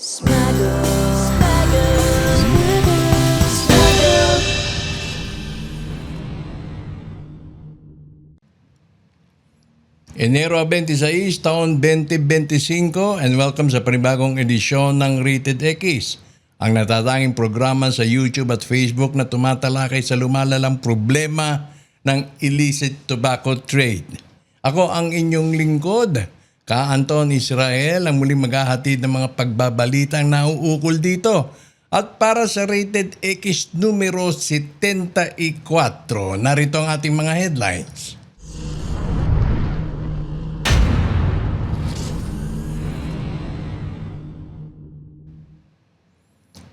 Smuggle, smuggle, smuggle. Enero 26, taon 2025 and welcome sa panibagong edisyon ng Rated X, ang natatanging programa sa YouTube at Facebook na tumatalakay sa lumalalang problema ng illicit tobacco trade. Ako ang inyong lingkod, Ka Anton Israel, ang muling maghahatid ng mga pagbabalitang nauukol dito. At para sa Rated X numero 74, narito ang ating mga headlines.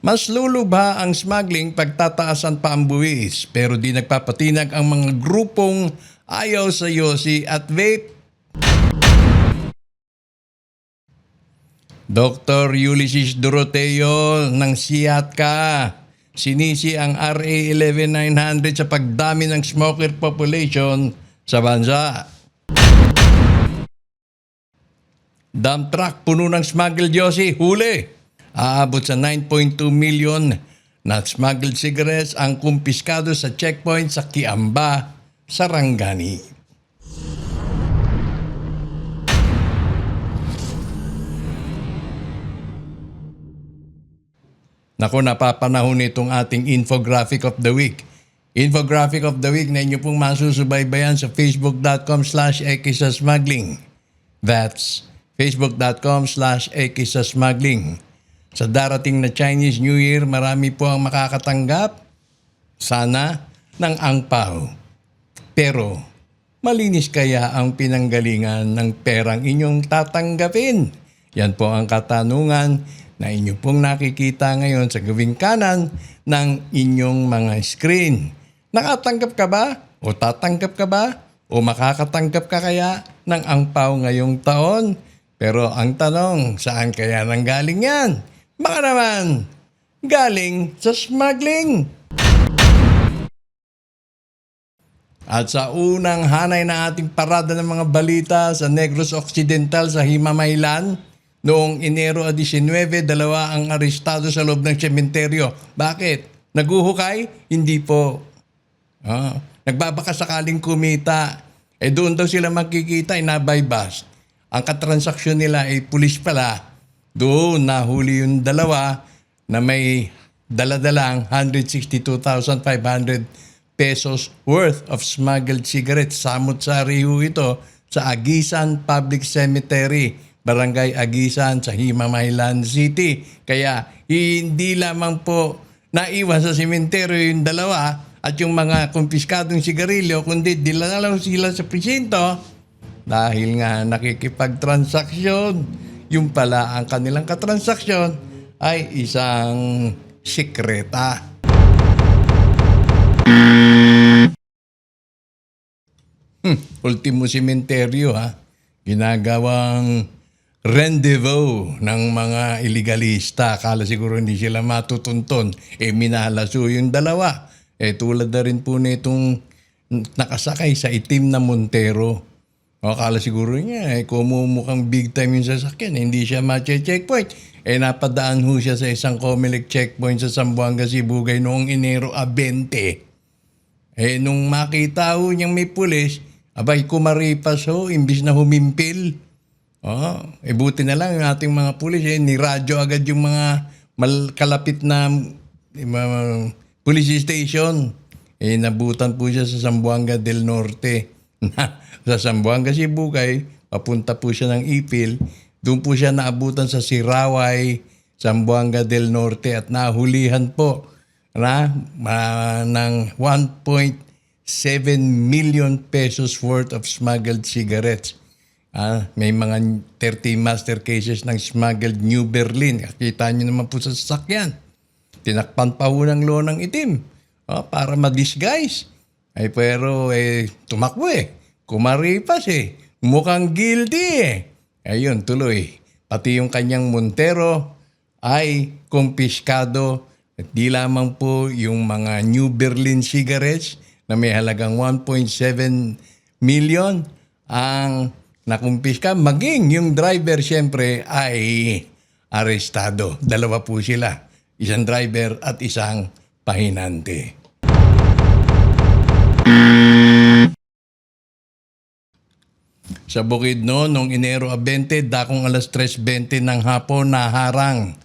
Mas lulubha ang smuggling pagtataasan pa ang buwis pero di nagpapatinag ang mga grupong ayaw sa yosi at vape. Dr. Ulysses Doroteo ng Siatka. Sinisi ang RA 11900 sa pagdami ng smoker population sa bansa. Dump truck puno ng smuggled yosi, huli. Aabot sa 9.2 million na smuggled cigarettes ang kumpiskado sa checkpoint sa Kiamba, Sarangani. Naku, napapanahon itong ating infographic of the week. Infographic of the week na inyo pong masusubaybayan sa facebook.com slash smuggling. That's facebook.com slash smuggling. Sa darating na Chinese New Year, marami po ang makakatanggap. Sana ng angpaw. Pero, malinis kaya ang pinanggalingan ng perang inyong tatanggapin? Yan po ang katanungan na inyo pong nakikita ngayon sa gawing kanan ng inyong mga screen. Nakatanggap ka ba? O tatanggap ka ba? O makakatanggap ka kaya ng angpaw ngayong taon? Pero ang tanong, saan kaya nanggaling yan? Baka naman, galing sa smuggling. At sa unang hanay na ating parada ng mga balita sa Negros Occidental sa Himamaylan, noong Enero 19, dalawa ang arestado sa loob ng sementeryo. Bakit? Naguhukay? Hindi po. Ah, nagbabaka kumita. Eh doon daw sila makikita, inabaybas. Ang katransaksyon nila ay pulis pala. Doon nahuli yung dalawa na may daladalang 162,500 pesos worth of smuggled cigarettes. Samot-sari ho ito sa Agisan Public Cemetery, Barangay Agisan sa Himamaylan City. Kaya hindi lamang po naiwan sa sementeryo yung dalawa at yung mga kumpiskadong sigarilyo, kundi dila na lang sila sa presinto dahil nga nakikipagtransaksyon. Yung pala ang kanilang katransaksyon ay isang sikreta. Hmm, ultimo sementeryo ha. Ginagawang rendezvous ng mga iligalista. Akala siguro hindi sila matutunton. Eh minalaso yung dalawa. Eh tulad na rin po nitong nakasakay sa itim na Montero. Akala siguro niya, eh, kumumukhang big time yung sasakyan, hindi siya ma-checkpoint. Eh, napadaan ho siya sa isang Comelec checkpoint sa Zamboanga, Sibugay noong Enero a 20. Eh, nung makita ho niyang may pulis, abay, kumaripas ho, imbis na humimpil. Oh, eh buti na lang yung ating mga pulis, eh, niradyo agad yung mga mal- kalapit na mga police station. Eh, nabutan po siya sa Zamboanga del Norte. sa Zamboanga, Sibugay, papunta po siya ng Ipil. Doon po siya naabutan sa Siraway, Zamboanga del Norte at nahulihan po na ma- ng 1.7 million pesos worth of smuggled cigarettes. Ah, may mga 30 master cases ng smuggled New Berlin. Kita niyo naman po sa sasakyan. Tinakpan pa ho ng lonang itim ah, para ma-disguise. Ay pero eh, tumakbo eh. Kumaripas eh. Mukhang guilty eh. Ayun, tuloy. Pati yung kanyang Montero ay kumpiskado. At di lamang po yung mga New Berlin cigarettes na may halagang 1.7 million ang nakumpiska. Maging yung driver siyempre ay arestado. Dalawa po sila. Isang driver at isang pahinante. Sa Bukidnon, noong Enero 20, dakong alas 3.20 ng hapon, naharang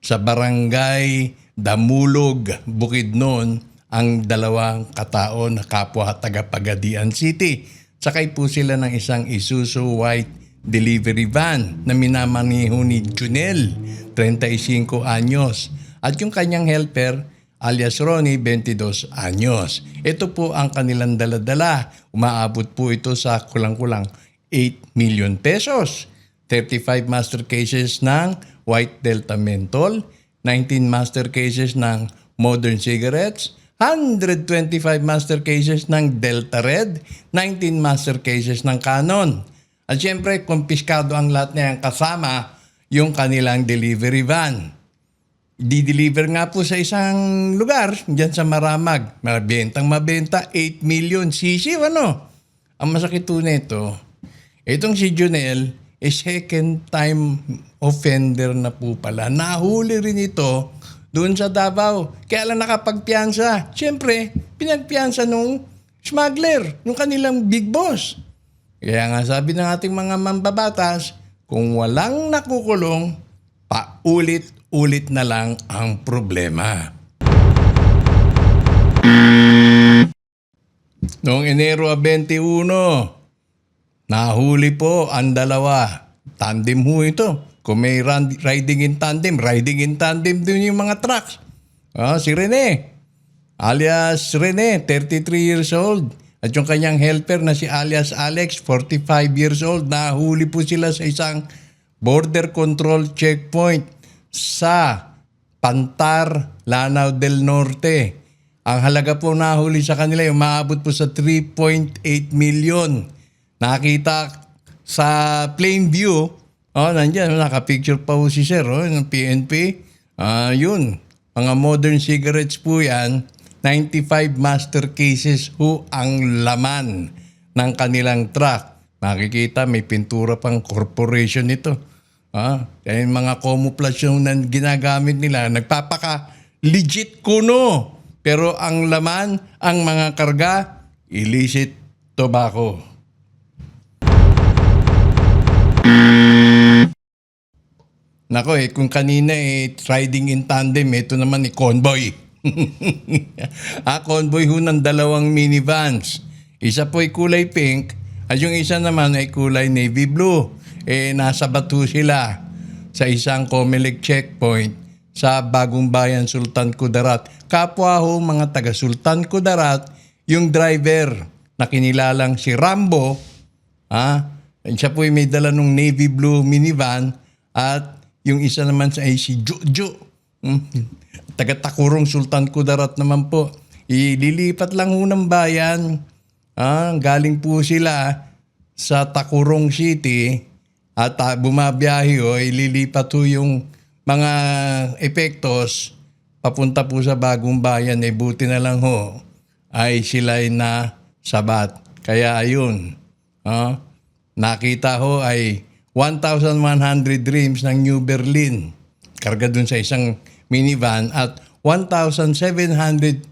sa barangay Damulog, Bukidnon, ang dalawang katao na kapwa taga-Pagadian City. Sakay po sila ng isang Isuzu White delivery van na minamaniho ni Junel, 35 anyos. At yung kanyang helper, alias Ronnie, 22 anyos. Ito po ang kanilang daladala. Umaabot po ito sa kulang-kulang 8 million pesos. 35 master cases ng White Delta Menthol, 19 master cases ng Modern Cigarettes, 125 master cases ng Delta Red, 19 master cases ng Canon. At syempre, kumpiskado ang lahat na yan kasama yung kanilang delivery van di-deliver nga po sa isang lugar, dyan sa Maramag. Mabentang mabenta, 8 million. Sisiw, ano? Ang masakit nito, itong si Junel, is second time offender na po pala. Nahuli rin ito doon sa Davao. Kaya lang nakapagpiansa. Siyempre, pinagpiansa nung smuggler, nung kanilang big boss. Kaya nga sabi ng ating mga mambabatas, kung walang nakukulong, paulit-ulit na lang ang problema. Noong Enero 21, nahuli po ang dalawa. Tandem ho ito. Kung may ran- riding in tandem, riding in tandem din yung mga trucks. Ah, si Rene, alias Rene, 33 years old. At yung kanyang helper na si alias Alex, 45 years old. Nahuli po sila sa isang border control checkpoint sa Pantar, Lanao del Norte. Ang halaga po nahuli sa kanila ay umaabot po sa 3.8 million. Nakita sa plain view, oh, nandyan, nakapicture pa po si Sir, oh, ng PNP. Ah, yun, mga modern cigarettes po yan, 95 master cases ho ang laman ng kanilang truck. Makikita may pintura pang corporation nito. Ah, yung mga camouflage yung ginagamit nila, nagpapaka legit kuno. Pero ang laman, ang mga karga, illicit tobacco. Nako eh, kung kanina eh, riding in tandem, ito naman eh, convoy. ah, convoy ho ng dalawang minivans. Isa po ay kulay pink, at yung isa naman ay kulay navy blue. Eh, nasa batu sila sa isang Comelec checkpoint sa Bagong Bayan, Sultan Kudarat. Kapwa ho mga taga Sultan Kudarat, yung driver na kinilalang si Rambo, ah, siya po ay may dala ng navy blue minivan at yung isa naman sa ay si Jojo. Hmm. Taga Takurong Sultan Kudarat naman po. Ililipat lang ho ng bayan. Ah, galing po sila sa Takurong City at ah, bumabiyahe ho, ililipat ho yung mga epektos papunta po sa bagong bayan. Eh, buti na lang ho ay sila ay na sabat. Kaya ayun, ah, nakita ho ay 1,100 dreams ng New Berlin. Karga dun sa isang minivan at 1,750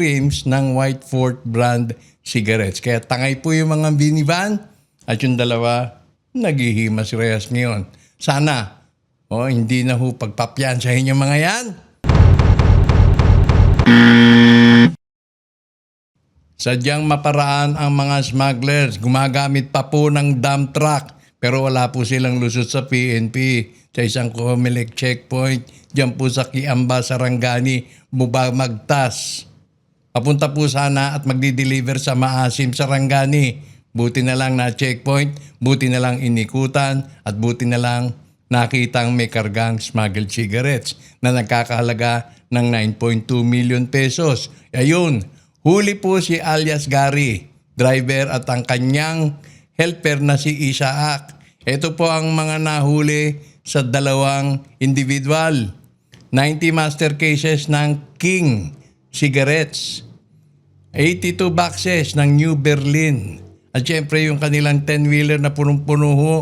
rims ng White Fort brand cigarettes. Kaya tangay po yung mga minivan at yung dalawa naghihimas reyes ngayon. Sana, oh, hindi na ho pagpapyansahin yung mga yan. Sadyang maparaan ang mga smugglers. Gumagamit pa po ng dump truck. Pero wala po silang lusot sa PNP. Sa isang Comelec checkpoint. Diyan po sa Kiamba, Sarangani, Bubamagtas. Papunta po sana at magdi-deliver sa Maasim, Sarangani. Buti na lang na checkpoint, buti na lang inikutan, at buti na lang nakitang may kargang smuggled cigarettes na nagkakahalaga ng 9.2 million pesos. Ayun, huli po si alias Gary, driver at ang kanyang helper na si Isaac. Ito po ang mga nahuli sa dalawang individual. 90 master cases ng King cigarettes. 82 boxes ng New Berlin. At syempre yung kanilang 10-wheeler na punong-puno ho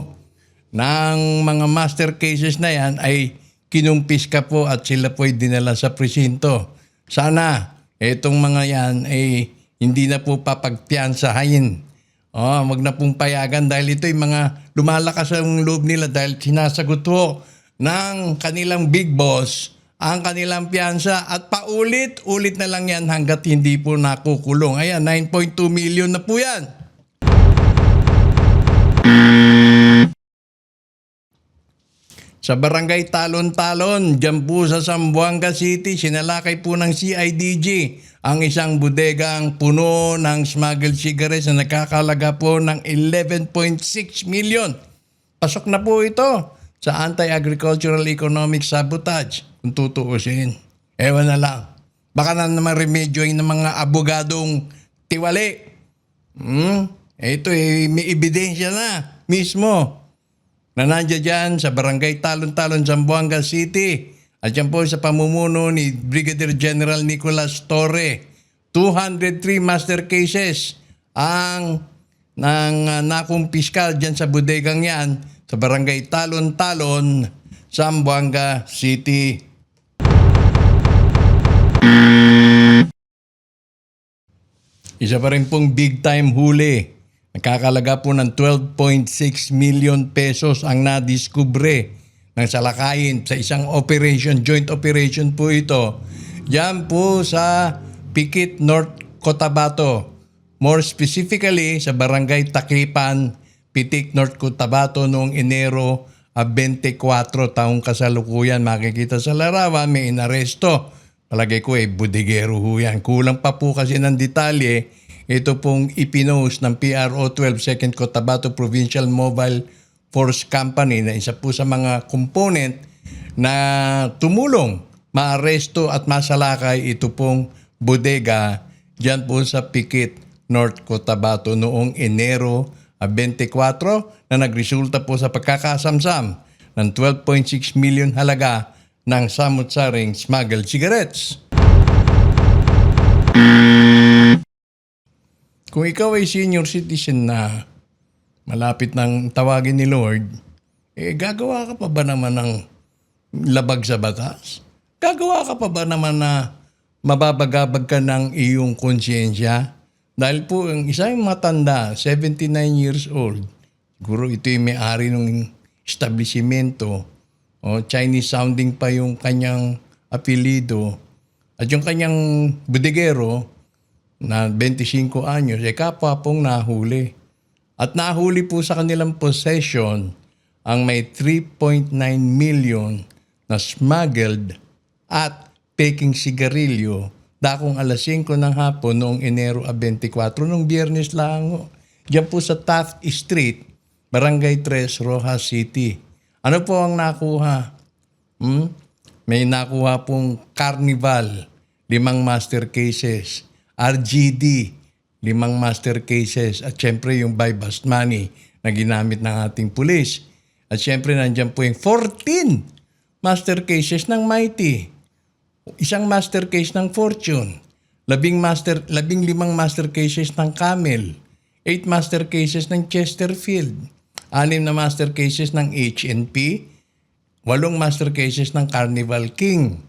ng mga master cases na yan ay kinumpis ka po at sila po ay dinala sa presinto. Sana itong mga yan ay hindi na po papagpiansahin. Oh, wag na pong payagan dahil ito yung mga lumalakas ang loob nila dahil sinasagot po ng kanilang big boss ang kanilang piyansa at paulit-ulit na lang yan hanggat hindi po nakukulong. Ayan, 9.2 million na po yan. Sa barangay Talon-Talon, dyan po sa Zamboanga City, sinalakay po ng CIDG ang isang bodegang puno ng smuggled cigarettes na nakakalaga po ng 11.6 million. Pasok na po ito sa anti-agricultural economic sabotage kung tutuusin. Ewan na lang. Baka na naman remedyoin ng mga abogadong tiwali. Hmm? Ito eh, may ebidensya na mismo na nandiyan dyan sa barangay Talon-Talon, Zamboanga City. At yan po sa pamumuno ni Brigadier General Nicolas Torre. 203 master cases ang ng uh, nakumpiskal dyan sa bodegang yan sa barangay Talon-Talon, Zamboanga City. Isa pa rin pong big time huli. Nakakalaga po ng 12.6 million pesos ang nadiskubre ng salakayin sa isang operation, joint operation po ito. Yan po sa Pikit, North Cotabato. More specifically sa Barangay Takripan, Pitik, North Cotabato noong Enero ah, 24 taong kasalukuyan. Makikita sa larawan, may inaresto. Palagay ko eh, budigero ho yan. Kulang pa po kasi ng detalye. Ito pong ipinost ng PRO 12 2nd Cotabato Provincial Mobile Force Company na isa po sa mga component na tumulong maaresto at masalakay ito pong bodega dyan po sa Pikit, North Cotabato noong Enero ah, 24 na nagresulta po sa pagkakasamsam ng 12.6 million halaga ng samut-saring smuggled cigarettes. Kung ikaw ay senior citizen na malapit ng tawagin ni Lord, eh gagawa ka pa ba naman ng labag sa batas? Gagawa ka pa ba naman na mababagabag ka ng iyong konsyensya? Dahil po ang isang matanda, 79 years old, siguro ito yung may-ari ng establishmento, o Chinese sounding pa yung kanyang apelido, at yung kanyang budigero, na 25 anyos, eh kapwa pong nahuli. At nahuli po sa kanilang possession ang may 3.9 million na smuggled at peking sigarilyo dakong alas 5 ng hapon noong Enero 24, noong biyernes lang. Diyan po sa Taft Street, Barangay 3, Rojas City. Ano po ang nakuha? Hmm? May nakuha pong Carnival, limang master cases. RGD, limang master cases. At syempre yung buy bust money na ginamit ng ating pulis. At syempre nandyan po yung 14 master cases ng Mighty. Isang master case ng Fortune. Labing, master, labing limang master cases ng Camel. Eight master cases ng Chesterfield. Anim na master cases ng HNP walong master cases ng Carnival King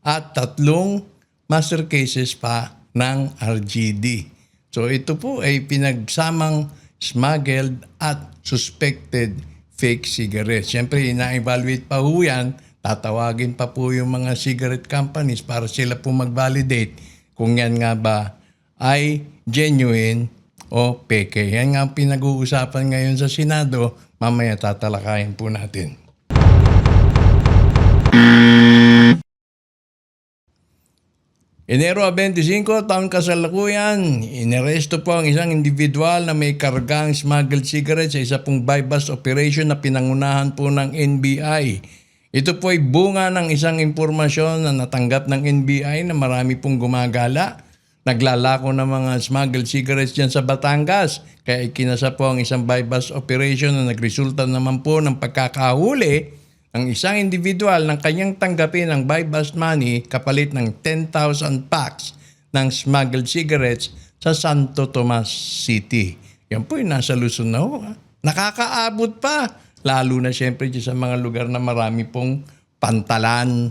at tatlong master cases pa ng RGD. So ito po ay pinagsamang smuggled at suspected fake cigarettes. Siyempre, ina-evaluate pa ho yan. Tatawagin pa po yung mga cigarette companies para sila po mag-validate kung yan nga ba ay genuine o peke. Yan nga ang pinag-uusapan ngayon sa Senado. Mamaya tatalakayin po natin. Enero 25, taong kasalukuyan, inaresto po ang isang individual na may kargang smuggled cigarettes sa isa pong buy-bust operation na pinangunahan po ng NBI. Ito po ay bunga ng isang impormasyon na natanggap ng NBI na marami pong gumagala. Naglalako ng mga smuggled cigarettes dyan sa Batangas. Kaya ikinasa po ang isang buy-bust operation na nagresulta naman po ng pagkakahuli ang isang individual ng kanyang tanggapin ang buy bust money kapalit ng 10,000 packs ng smuggled cigarettes sa Santo Tomas City. Yan po yung nasa Luzon na ho. Nakakaabot pa lalo na siyempre sa mga lugar na marami pong pantalan.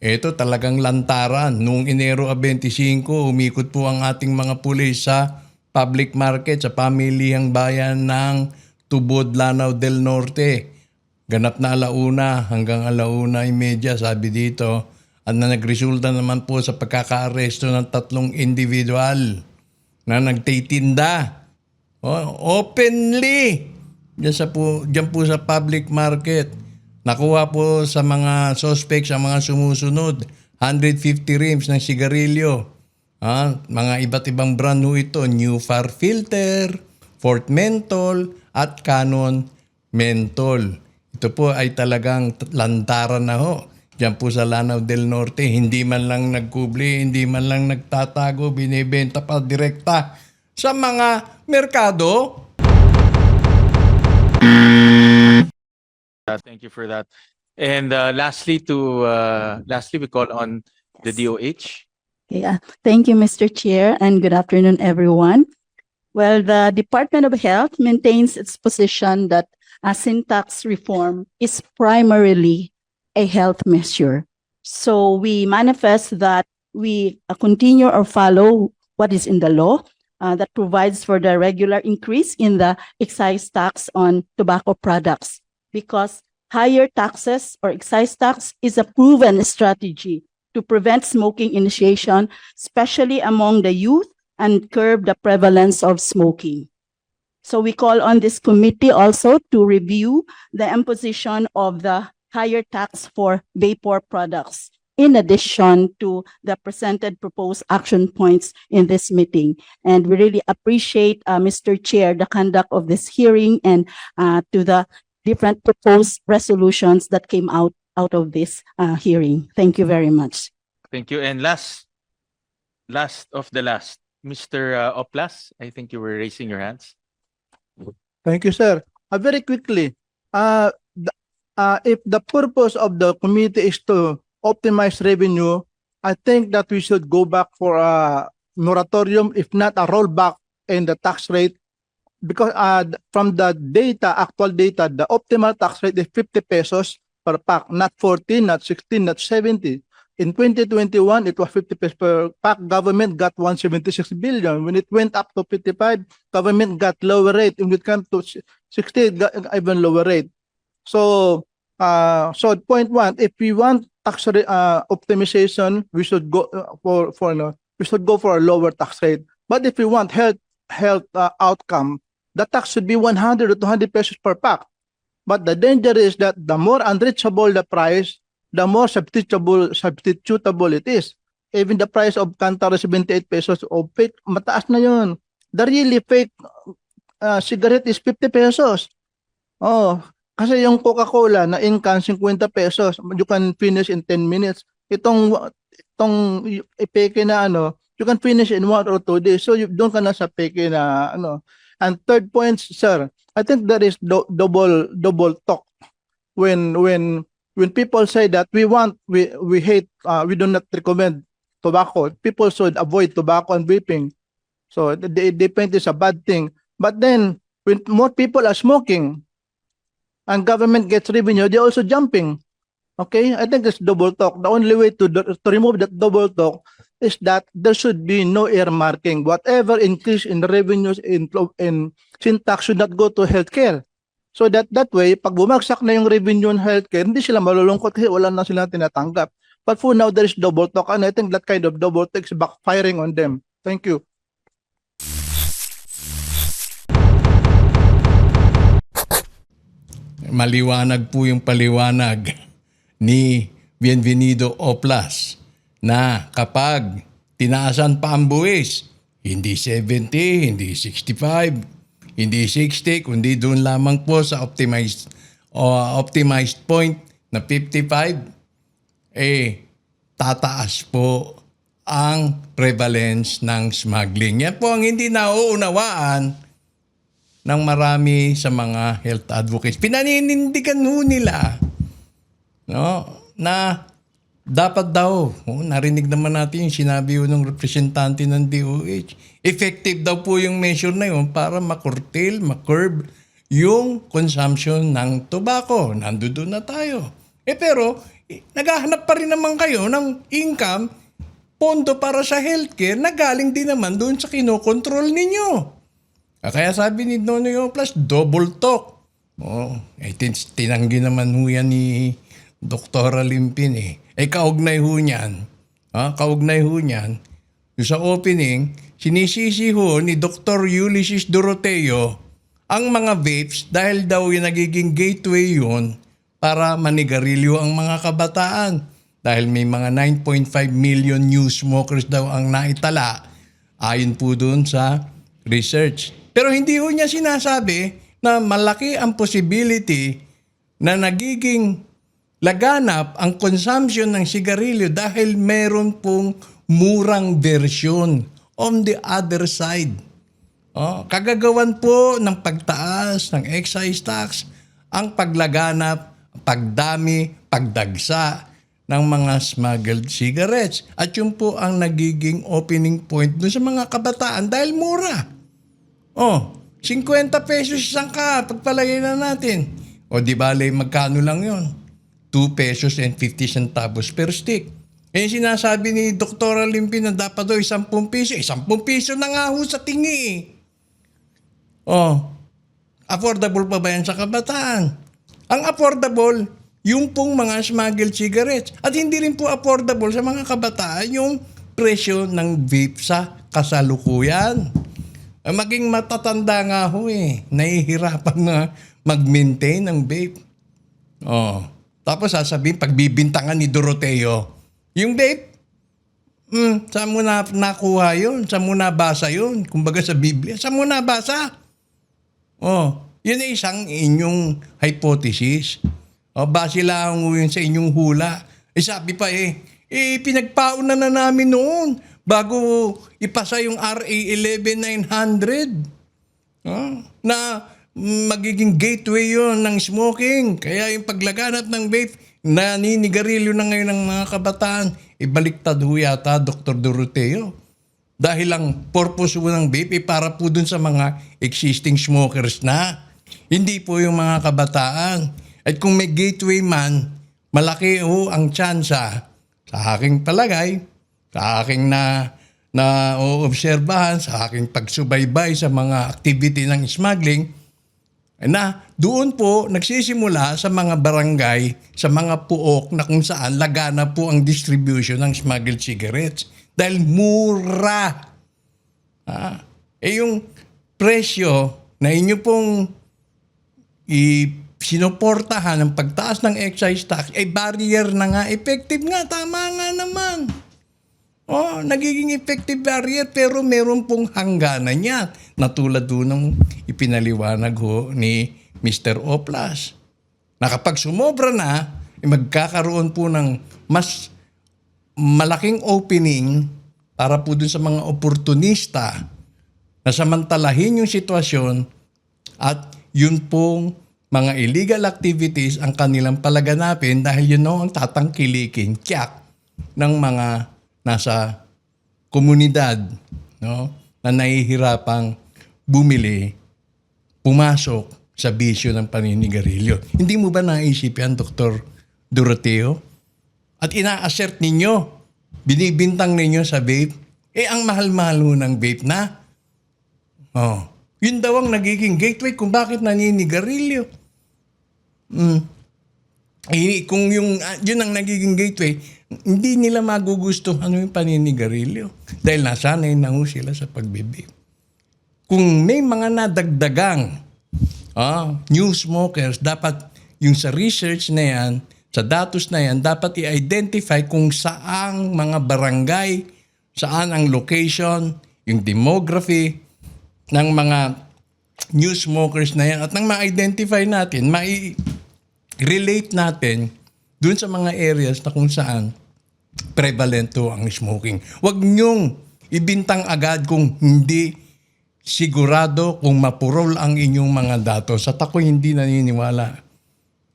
Ito talagang lantaran. Noong Enero 25, umikot po ang ating mga pulis sa public market sa pamilihang bayan ng Tubod, Lanao del Norte. Ganap na alauna hanggang alauna media sabi dito at na nagresulta naman po sa pagkakaaresto ng tatlong individual na nagtitinda oh, openly diyan, sa po, diyan po sa public market. Nakuha po sa mga suspects, sa mga sumusunod, 150 rims ng sigarilyo. Ah, mga iba't ibang brand ho ito, New Far Filter, Fort Menthol, at Canon Menthol. Ito po ay talagang lantaran na ho. Diyan po sa Lanao del Norte, hindi man lang nagkubli, hindi man lang nagtatago, binibenta pa direkta sa mga merkado. Uh, Thank you for that. And uh, lastly, to uh, lastly, we call on the DOH. Yeah, thank you, Mr. Chair, and good afternoon, everyone. Well, the Department of Health maintains its position that a syntax reform is primarily a health measure. So we manifest that we uh, continue or follow what is in the law uh, that provides for the regular increase in the excise tax on tobacco products because higher taxes or excise tax is a proven strategy to prevent smoking initiation, especially among the youth, and curb the prevalence of smoking. So we call on this committee also to review the imposition of the higher tax for vapor products in addition to the presented proposed action points in this meeting. And we really appreciate, uh, Mr. Chair, the conduct of this hearing and, uh, to the different proposed resolutions that came out, out of this, uh, hearing. Thank you very much. Thank you. And last, last of the last, Mr. uh, Oplas, I think you were raising your hands. Thank you, sir. Uh, very quickly, uh, the, uh, if the purpose of the committee is to optimize revenue, I think that we should go back for a moratorium, if not a rollback in the tax rate. Because uh, from the data, actual data, the optimal tax rate is 50 pesos per pack, not 14, not 16, not 70. In 2021, it was 50 pesos per pack. Government got 176 billion. When it went up to 55, government got lower rate. When it came to si- 60, it got even lower rate. So, uh, so point one, if we want tax uh, optimization, we should go uh, for, for, no, we should go for a lower tax rate. But if we want health, health, uh, outcome, the tax should be 100 to 200 pesos per pack. But the danger is that the more unreachable the price, the more substitutable, substitutable it is. Even the price of Cantaro 78 pesos of fake, mataas na yun. The really fake uh, cigarette is 50 pesos. Oh, kasi yung Coca-Cola na in can 50 pesos, you can finish in 10 minutes. Itong itong ipeke na ano, you can finish in one or two days. So you doon ka na sa peke na ano. And third point, sir, I think there is do- double double talk when when when people say that we want we we hate uh, we do not recommend tobacco. People should avoid tobacco and vaping. So the, the, the paint is a bad thing. But then when more people are smoking and government gets revenue, they're also jumping. Okay, I think it's double talk. The only way to to remove that double talk is that there should be no earmarking. Whatever increase in revenues in in syntax should not go to healthcare. So that that way, pag bumagsak na yung revenue in healthcare, hindi sila malulungkot kasi wala na sila tinatanggap. But for now, there is double talk and I think that kind of double talk is backfiring on them. Thank you. maliwanag po yung paliwanag ni Bienvenido Oplas na kapag tinaasan pa ang buwis, hindi 70, hindi 65, hindi 60, kundi doon lamang po sa optimized o optimized point na 55, eh tataas po ang prevalence ng smuggling. Yan po ang hindi nauunawaan ng marami sa mga health advocates. Pinaninindigan ho nila no, na dapat daw, oh, narinig naman natin yung sinabi yun ng representante ng DOH, effective daw po yung measure na yun para makurtil, makurb yung consumption ng tobacco. Nandoon na tayo. Eh pero, eh, naghahanap pa rin naman kayo ng income, pondo para sa healthcare na galing din naman doon sa kinokontrol ninyo. Ah, Kaya sabi ni Nonoy Plus, double talk. Oh, eh, tin- tinanggi naman ho ni Dr. Limpin eh. Eh, kaugnay ho niyan. Ah, kaugnay ho niyan. Sa opening, sinisisi ho ni Dr. Ulysses Doroteo ang mga vapes dahil daw yung nagiging gateway yun para manigarilyo ang mga kabataan. Dahil may mga 9.5 million new smokers daw ang naitala ayon po doon sa research. Pero hindi ho niya sinasabi na malaki ang possibility na nagiging laganap ang consumption ng sigarilyo dahil meron pong murang version on the other side. Oh, kagagawan po ng pagtaas ng excise tax ang paglaganap, pagdami, pagdagsa ng mga smuggled cigarettes. At yun po ang nagiging opening point dun sa mga kabataan dahil mura. Oh, 50 pesos isang ka, pagpalagay na natin. O di bale, magkano lang yon 2 pesos and 50 centavos per stick. Eh sinasabi ni Dr. Limpin na dapat daw 10 piso. Eh, 10 piso na nga ho sa tingi eh. Oh, affordable pa ba yan sa kabataan? Ang affordable, yung pong mga smuggled cigarettes. At hindi rin po affordable sa mga kabataan yung presyo ng vape sa kasalukuyan. Maging matatanda nga ho eh. Nahihirapan na mag-maintain ng vape. Oh. Tapos sasabihin, pagbibintangan ni Doroteo, yung vape, hmm, saan mo na nakuha yun? Saan mo nabasa yun? Kumbaga sa Biblia, saan mo nabasa? Oh, yun ay isang inyong hypothesis. O, base lang yun sa inyong hula. Eh, sabi pa eh, eh, pinagpauna na namin noon bago ipasa yung RA 11900. Oh, na mm, magiging gateway yon ng smoking. Kaya yung paglaganap ng vape, naninigarilyo na ngayon ng mga kabataan, ibaliktad ho yata Dr. Doroteo. Dahil ang purpose po ng vape ay para po dun sa mga existing smokers na. Hindi po yung mga kabataan. At kung may gateway man, malaki ho ang tsansa sa aking palagay, sa aking na na oobserbahan, sa aking pagsubaybay sa mga activity ng smuggling, na doon po nagsisimula sa mga barangay, sa mga puok na kung saan lagana po ang distribution ng smuggled cigarettes. Dahil mura. Ah, eh yung presyo na inyo pong sinuportahan ng pagtaas ng excise tax, eh barrier na nga. Effective nga, tama nga. Oh, nagiging effective barrier pero meron pong hangganan niya. Natulad doon ng ipinaliwanag ho ni Mr. Oplas. Na kapag sumobra na, eh magkakaroon po ng mas malaking opening para po dun sa mga oportunista na samantalahin yung sitwasyon at yun pong mga illegal activities ang kanilang palaganapin dahil yun know, ang tatangkilikin, tiyak, ng mga nasa komunidad no, na nahihirapang bumili, pumasok sa bisyo ng paninigarilyo. Hindi mo ba naisip yan, Dr. Doroteo? At ina-assert ninyo, binibintang ninyo sa vape, eh ang mahal-mahal ng vape na. Oh. Yun daw ang nagiging gateway kung bakit naninigarilyo. Mm. Eh, kung yung, ah, yun ang nagiging gateway, hindi nila magugustuhan yung paninigarilyo. Dahil nasanay na ho sila sa pagbibi. Kung may mga nadagdagang ah, new smokers, dapat yung sa research na yan, sa datos na yan, dapat i-identify kung saang mga barangay, saan ang location, yung demography ng mga new smokers na yan at nang ma-identify natin, ma-relate natin dun sa mga areas na kung saan prevalent to ang smoking. Huwag niyong ibintang agad kung hindi sigurado kung mapurol ang inyong mga datos. At ako hindi naniniwala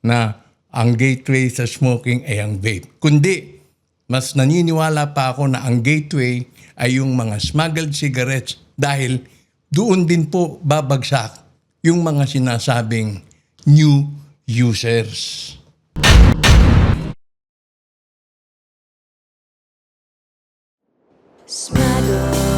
na ang gateway sa smoking ay ang vape. Kundi, mas naniniwala pa ako na ang gateway ay yung mga smuggled cigarettes dahil doon din po babagsak yung mga sinasabing new users. Smuggle